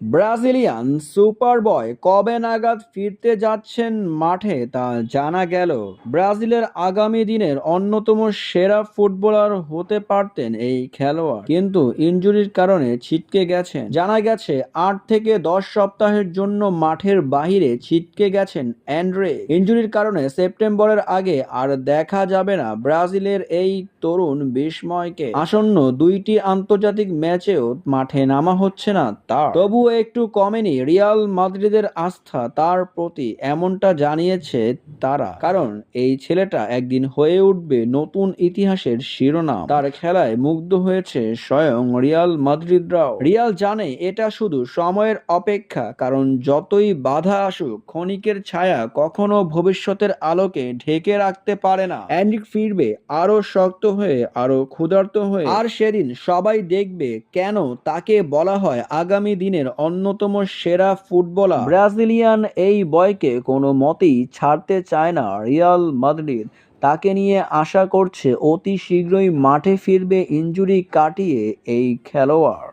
Brazilian super বয় কবে নাগাদ ফিরতে যাচ্ছেন মাঠে তা জানা গেল। ব্রাজিলের আগামী দিনের অন্যতম সেরা ফুটবলার হতে পারতেন এই খেলোয়াড়। কিন্তু ইনজুরির কারণে ছিটকে গেছেন। জানা গেছে, আট থেকে দশ সপ্তাহের জন্য মাঠের বাহিরে ছিটকে গেছেন অ্যান্ড্রে। ইনজুরির কারণে সেপ্টেম্বরের আগে আর দেখা যাবে না ব্রাজিলের এই তরুণ বিস্ময়কে। আসন্ন দুইটি আন্তর্জাতিক ম্যাচেও মাঠে নামা হচ্ছে না তার। তবুও একটু কমেনি। রিয়াল মাদ্রিদের আস্থা তার প্রতি এমনটা জানিয়েছে তারা। কারণ এই ছেলেটা একদিন হয়ে উঠবে নতুন ইতিহাসের শিরোনাম। তার খেলায় মুগ্ধ হয়েছে স্বয়ং রিয়াল মাদ্রিদরাও। রিয়াল জানে এটা শুধু সময়ের অপেক্ষা, কারণ যতই বাধা আসুক, ক্ষণিকের ছায়া কখনো ভবিষ্যতের আলোকে ঢেকে রাখতে পারে না। অ্যান্ড্রিক ফিরবে আরও শক্ত হয়ে আরও ক্ষুধার্ত হয়ে। আর সেদিন সবাই দেখবে কেন তাকে বলা হয় আগামী দিনের অন্যতম সেরা ফুটবলার। ব্রাজিলিয়ান এই বয়কে কোনো মতেই ছাড়তে চায় না রিয়াল মাদ্রিদ। তাকে নিয়ে আশা করছে অতি শীঘ্রই মাঠে ফিরবে ইঞ্জুরি কাটিয়ে এই খেলোয়াড়।